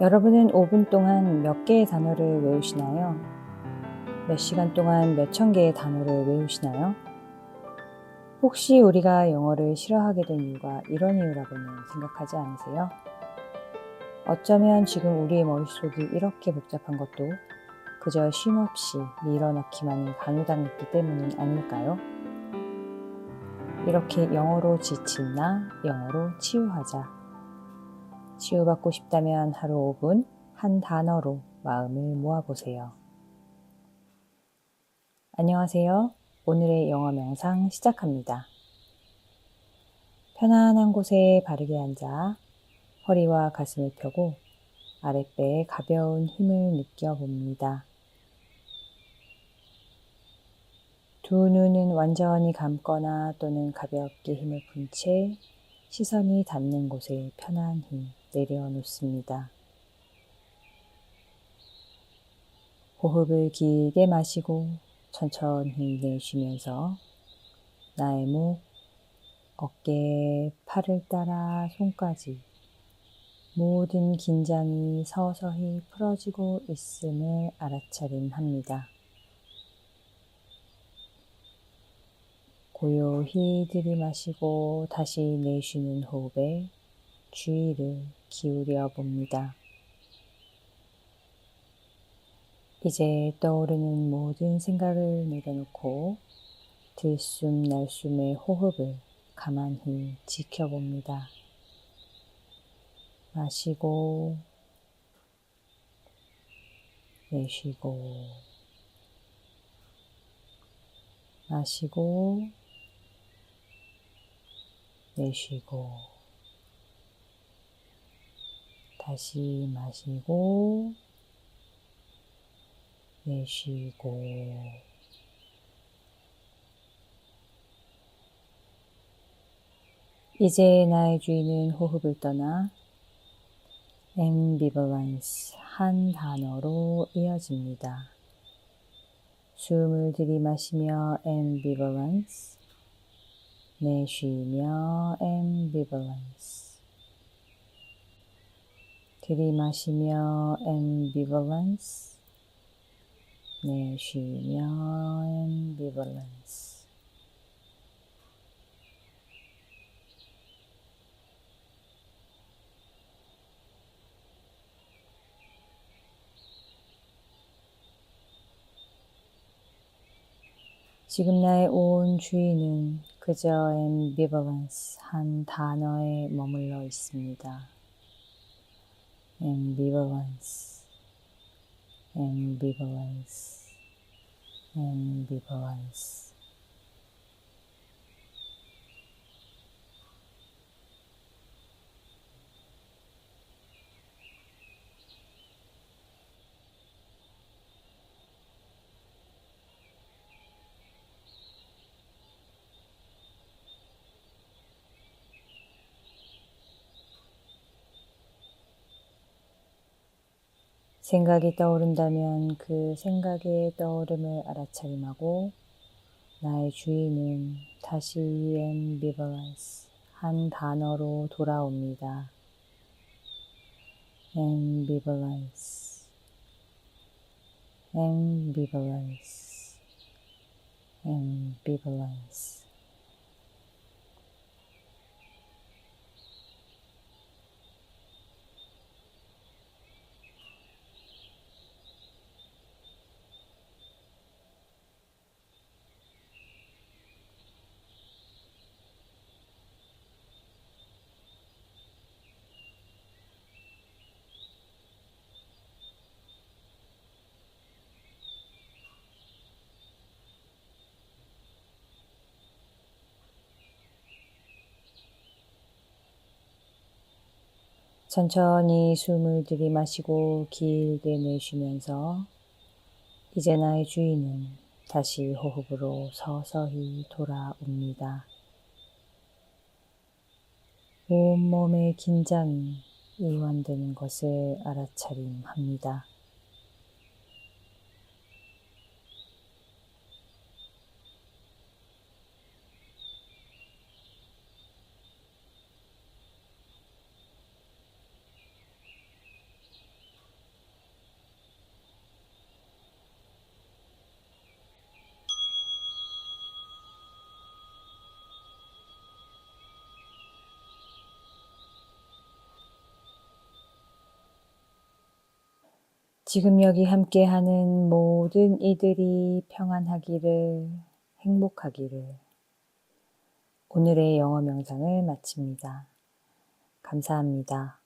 여러분은 5분 동안 몇 개의 단어를 외우시나요? 몇 시간 동안 몇 천 개의 단어를 외우시나요? 혹시 우리가 영어를 싫어하게 된 이유가 이런 이유라고는 생각하지 않으세요? 어쩌면 지금 우리의 머릿속이 이렇게 복잡한 것도 그저 쉼없이 밀어넣기만을 강요당했기 때문은 아닐까요? 이렇게 영어로 지친 나 영어로 치유하자. 치유받고 싶다면 하루 5분 한 단어로 마음을 모아보세요. 안녕하세요. 오늘의 영어 명상 시작합니다. 편안한 곳에 바르게 앉아 허리와 가슴을 펴고 아랫배에 가벼운 힘을 느껴봅니다. 두 눈은 완전히 감거나 또는 가볍게 힘을 푼 채 시선이 닿는 곳에 편안히 내려놓습니다. 호흡을 길게 마시고 천천히 내쉬면서 나의 목, 어깨, 팔을 따라 손까지 모든 긴장이 서서히 풀어지고 있음을 알아차림 합니다. 고요히 들이마시고 다시 내쉬는 호흡에 주의를 기울여 봅니다. 이제 떠오르는 모든 생각을 내려놓고 들숨 날숨의 호흡을 가만히 지켜봅니다. 마시고 내쉬고 마시고 내쉬고 다시 마시고 내쉬고 이제 나의 주인은 호흡을 떠나 ambivalence 한 단어로 이어집니다. 숨을 들이마시며 ambivalence 내쉬며 ambivalence 들이마시며 ambivalence 내쉬며 ambivalence 지금 나의 온 주의는 그저 ambivalence 한 단어에 머물러 있습니다. ambivalence, ambivalence, ambivalence. 생각이 떠오른다면 그 생각의 떠오름을 알아차림하고 나의 주인은 다시 ambivalence 한 단어로 돌아옵니다. ambivalence, ambivalence, ambivalence. 천천히 숨을 들이마시고 길게 내쉬면서 이제 나의 주인은 다시 호흡으로 서서히 돌아옵니다. 온몸의 긴장이 이완되는 것을 알아차림합니다. 지금 여기 함께하는 모든 이들이 평안하기를, 행복하기를. 오늘의 영어 명상을 마칩니다. 감사합니다.